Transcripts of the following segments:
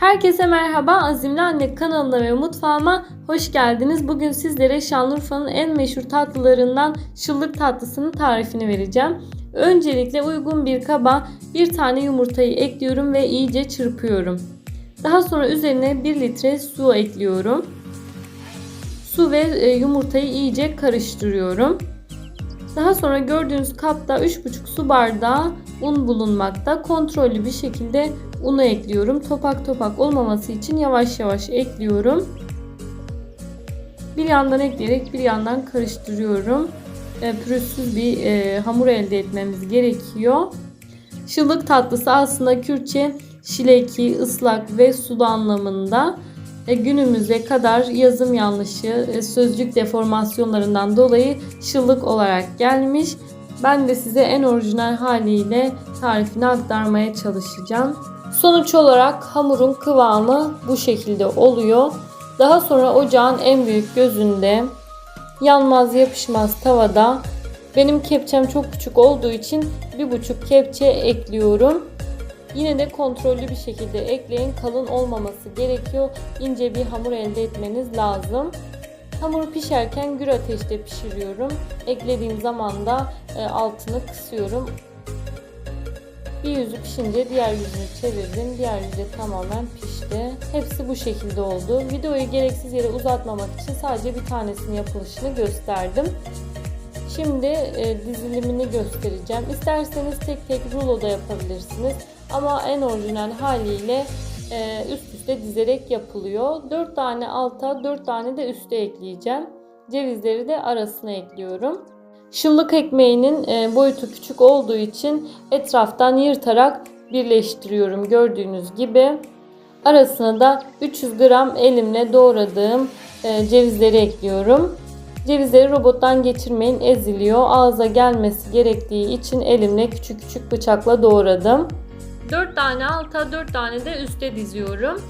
Herkese merhaba. Azimli Anne kanalına ve mutfağıma hoş geldiniz. Bugün sizlere Şanlıurfa'nın en meşhur tatlılarından şıllık tatlısının tarifini vereceğim. Öncelikle uygun bir kaba bir tane yumurtayı ekliyorum ve iyice çırpıyorum. Daha sonra üzerine 1 litre su ekliyorum. Su ve e, yumurtayı iyice karıştırıyorum. Daha sonra gördüğünüz kapta 3,5 su bardağı un bulunmakta. Kontrollü bir şekilde unu ekliyorum. Topak topak olmaması için yavaş yavaş ekliyorum. Bir yandan ekleyerek bir yandan karıştırıyorum. E, pürüzsüz bir e, hamur elde etmemiz gerekiyor. Şıllık tatlısı aslında Kürtçe şileki, ıslak ve sulu anlamında. E, günümüze kadar yazım yanlışı, e, sözcük deformasyonlarından dolayı şıllık olarak gelmiş. Ben de size en orijinal haliyle tarifini aktarmaya çalışacağım. Sonuç olarak hamurun kıvamı bu şekilde oluyor. Daha sonra ocağın en büyük gözünde yanmaz yapışmaz tavada benim kepçem çok küçük olduğu için bir buçuk kepçe ekliyorum. Yine de kontrollü bir şekilde ekleyin. Kalın olmaması gerekiyor. İnce bir hamur elde etmeniz lazım. Hamuru pişerken gür ateşte pişiriyorum. Eklediğim zaman da e, altını kısıyorum. Bir yüzü pişince diğer yüzünü çevirdim. Diğer yüzü tamamen pişti. Hepsi bu şekilde oldu. Videoyu gereksiz yere uzatmamak için sadece bir tanesinin yapılışını gösterdim. Şimdi e, dizilimini göstereceğim. İsterseniz tek tek rulo da yapabilirsiniz. Ama en orijinal haliyle e, üst üste dizerek yapılıyor. 4 tane alta 4 tane de üste ekleyeceğim. Cevizleri de arasına ekliyorum. Şıllık ekmeğinin e, boyutu küçük olduğu için etraftan yırtarak birleştiriyorum gördüğünüz gibi. Arasına da 300 gram elimle doğradığım e, cevizleri ekliyorum. Cevizleri robottan geçirmeyin eziliyor. Ağza gelmesi gerektiği için elimle küçük küçük bıçakla doğradım. 4 tane alta 4 tane de üste diziyorum.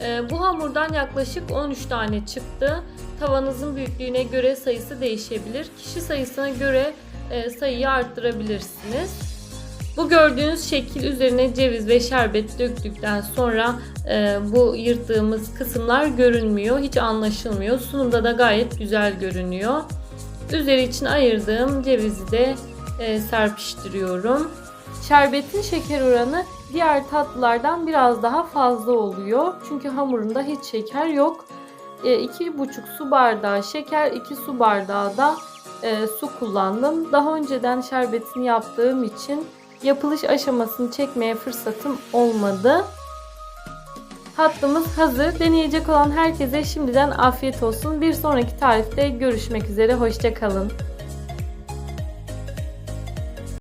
Ee, bu hamurdan yaklaşık 13 tane çıktı. Tavanızın büyüklüğüne göre sayısı değişebilir. Kişi sayısına göre e, sayıyı arttırabilirsiniz. Bu gördüğünüz şekil üzerine ceviz ve şerbet döktükten sonra e, bu yırttığımız kısımlar görünmüyor. Hiç anlaşılmıyor. Sunumda da gayet güzel görünüyor. Üzeri için ayırdığım cevizi de e, serpiştiriyorum. Şerbetin şeker oranı diğer tatlılardan biraz daha fazla oluyor. Çünkü hamurunda hiç şeker yok. 2,5 su bardağı şeker, 2 su bardağı da e, su kullandım. Daha önceden şerbetini yaptığım için yapılış aşamasını çekmeye fırsatım olmadı. Tatlımız hazır. Deneyecek olan herkese şimdiden afiyet olsun. Bir sonraki tarifte görüşmek üzere. Hoşçakalın.